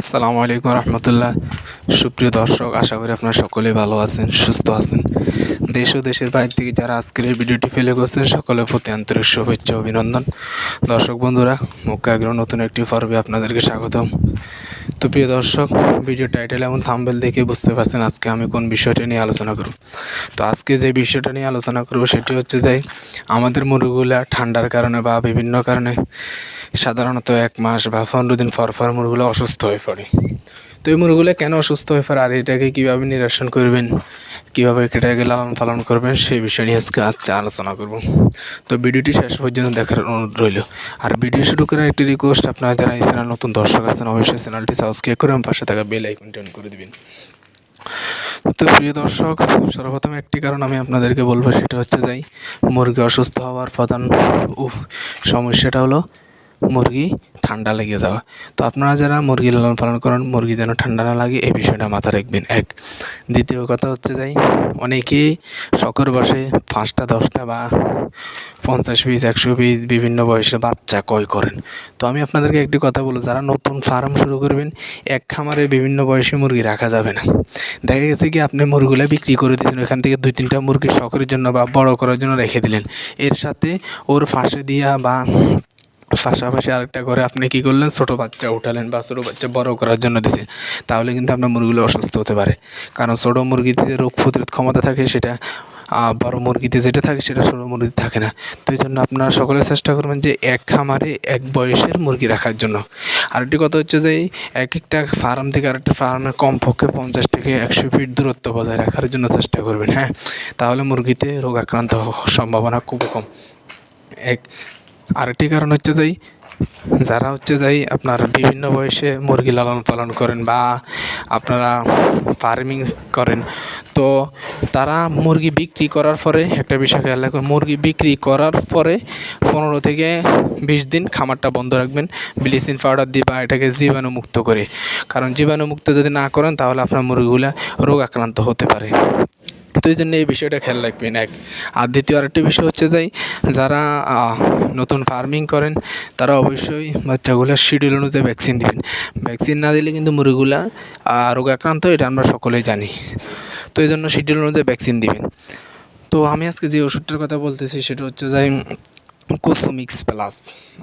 আসসালামু আলাইকুম রহমতুল্লাহ। সুপ্রিয় দর্শক, আশা করি আপনারা সকলেই ভালো আছেন, সুস্থ আছেন। দেশ ও দেশের বাইরে থেকে যারা আজকের এই ভিডিওটি ফেলে করছেন সকলের প্রতি আন্তরিক শুভেচ্ছা অভিনন্দন। দর্শক বন্ধুরা মুখ্য আগ্রহ নতুন একটি পর্বে আপনাদেরকে স্বাগতম। তো প্রিয় দর্শক ভিডিও টাইটেল এবং থাম্বেল দেখে বুঝতে পারছেন আজকে আমি কোন বিষয়টা নিয়ে আলোচনা করব। তো আজকে যে বিষয়টা নিয়ে আলোচনা করব সেটি হচ্ছে যে, আমাদের মুরগিগুলা ঠান্ডার কারণে বা বিভিন্ন কারণে সাধারণত এক মাস বা পনেরো দিন পর পর মুরগুলো অসুস্থ হয়ে পড়ে। তো এই মুরগুলো কেন অসুস্থ হয়ে পড়ে? আর এটাকে কীভাবে নিরসন করবেন? কীভাবে এটাকে লালন পালন করবেন? সেই বিষয় নিয়ে আজকে আজকে আলোচনা করব। তো ভিডিওটি শেষ পর্যন্ত দেখার অনুরোধ রইল। আর ভিডিও শুরু করার একটি রিকোয়েস্ট আপনারা যারা এই চ্যানেল নতুন দর্শক আছেন, অবশ্যই চ্যানেলটি সাবস্ক্রাইব করে এবং পাশে থাকা বেল আইকনটি অন করে দিবেন। তো প্রিয় দর্শক, সর্বপ্রথম একটি কারণ আমি আপনাদেরকে বলব, সেটা হচ্ছে যাই, মুরগি অসুস্থ হওয়ার প্রধান সমস্যাটা হলো মুরগি ঠান্ডা লেগে যাওয়া। তো আপনারা যারা মুরগি লালন পালন করেন, মুরগি যেন ঠান্ডা না লাগে, এই বিষয়টা মাথায় রাখবেন, এক। দ্বিতীয় কথা হচ্ছে যাই, অনেকেই শখের বসে পাঁচটা, দশটা বা পঞ্চাশ পিস, একশো পিস বিভিন্ন বয়সে বাচ্চা ক্রয় করেন। তো আমি আপনাদেরকে একটি কথা বলব, যারা নতুন ফার্ম শুরু করবেন, এক খামারে বিভিন্ন বয়সী মুরগি রাখা যাবে না। দেখা গেছে কি, আপনি মুরগিগুলো বিক্রি করে দিয়েছেন, ওখান থেকে দুই, তিনটা মুরগি শখের জন্য বা বড় করার জন্য রেখে দিলেন। এর সাথে ওর ফাঁসে দিয়া বা পাশাপাশি আরেকটা করে আপনি কী করলেন? ছোটো বাচ্চা উঠালেন বা ছোটো বাচ্চা বড় করার জন্য দিয়েছেন তাহলে কিন্তু আপনার মুরগিগুলো অসুস্থ হতে পারে। কারণ ছোটো মুরগিতে যে রোগ প্রতিরোধ ক্ষমতা থাকে সেটা বড় মুরগিতে যেটা থাকে সেটা ছোটো মুরগিতে থাকে না। তো এই জন্য আপনারা সকলে চেষ্টা করবেন যে এক খামারে এক বয়সের মুরগি রাখার জন্য। আরেকটি কথা হচ্ছে যে এক একটা ফার্ম থেকে আরেকটা ফার্মের কমপক্ষে পঞ্চাশ থেকে একশো ফিট দূরত্ব বজায় রাখার জন্য চেষ্টা করবেন হ্যাঁ? তাহলে মুরগিতে রোগ আক্রান্ত হওয়ার সম্ভাবনা খুবই কম। এক আরেকটি কারণ হচ্ছে যাই যারা হচ্ছে যাই আপনার বিভিন্ন বয়সে মুরগি লালন পালন করেন বা আপনারা ফার্মিং করেন, তো তারা মুরগি বিক্রি করার পরে, একটা বিষয় খেয়াল রাখবেন, মুরগি বিক্রি করার পরে পনেরো থেকে বিশ দিন খামারটা বন্ধ রাখবেন, ব্লিচিং পাউডার দিয়ে বা এটাকে জীবাণুমুক্ত করে। কারণ জীবাণুমুক্ত যদি না করেন, তাহলে আপনার মুরগিগুলা রোগ আক্রান্ত হতে পারে। তো এই জন্য এই বিষয়টা খেয়াল রাখবেন, এক। আর দ্বিতীয় আরেকটি বিষয় হচ্ছে যাই যারা নতুন ফার্মিং করেন, তারা অবশ্যই বাচ্চাগুলোর শিডিউল অনুযায়ী ভ্যাকসিন দিবেন। ভ্যাকসিন না দিলে কিন্তু মুরগিগুলা রোগ আক্রান্ত, এটা আমরা সকলেই জানি। তো এই জন্য শিডিউল অনুযায়ী ভ্যাকসিন দিবেন। তো আমি আজকে যে ওষুধটার কথা বলতেছি, সেটা হচ্ছে যাই কোসোমিক্স প্লাস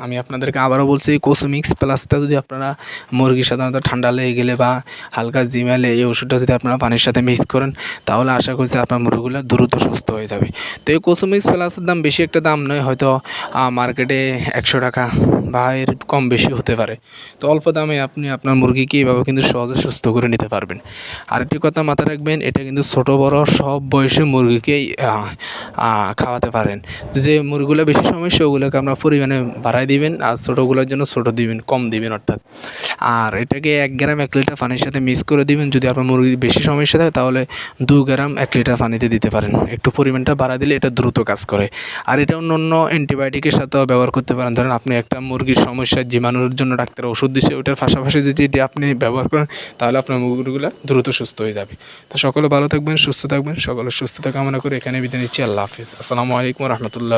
আমি আপনাদেরকে আবারও বলছি কোসোমিক্স প্লাসটা যদি আপনারা মুরগি সাধারণত ঠান্ডা লেগে গেলে বা হালকা জিমালে এই ওষুধটা যদি আপনারা পানির সাথে মিক্স করেন, তাহলে আশা করছি আপনার মুরগিগুলো দ্রুত সুস্থ হয়ে যাবে। তো এই কোসোমিক্স প্লাসের দাম বেশি একটা দাম নয়, হয়তো মার্কেটে একশো টাকা এর কম বেশি হতে পারে। তো অল্প দামে আপনি আপনার মুরগিকে এভাবে কিন্তু সহজে সুস্থ করে নিতে পারবেন। আরেকটি কথা মাথায় রাখবেন, এটা কিন্তু ছোটো, বড় সব বয়সে মুরগিকেই খাওয়াতে পারেন। যে মুরগিগুলো বেশি সমস্যা ওগুলোকে আপনার পরিমাণে বাড়াই দিবেন আর ছোটোগুলোর জন্য ছোটো দিবেন, কম দিবেন অর্থাৎ। আর এটাকে এক গ্রাম এক লিটার পানির সাথে মিক্স করে দিবেন, যদি আপনার মুরগির বেশি সমস্যা থাকে, তাহলে দু গ্রাম এক লিটার পানিতে দিতে পারেন। একটু পরিমাণটা বাড়া দিলে এটা দ্রুত কাজ করে। আর এটা অন্য অন্য অ্যান্টিবায়োটিকের সাথেও ব্যবহার করতে পারেন। ধরেন আপনি একটা মুরগির সমস্যা, জীবাণুর জন্য ডাক্তার ওষুধ দিচ্ছে ওটার পাশাপাশি যদি এটি আপনি ব্যবহার করেন, তাহলে আপনার মুরগিগুলো দ্রুত সুস্থ হয়ে যাবে। তো সকলে ভালো থাকবেন, সুস্থ থাকবেন সকলের সুস্থতা কামনা করে এখানে বিদায় নিচ্ছি। আল্লাহ হাফিজ। আসসালামু আলাইকুম রহমতুল্লাহ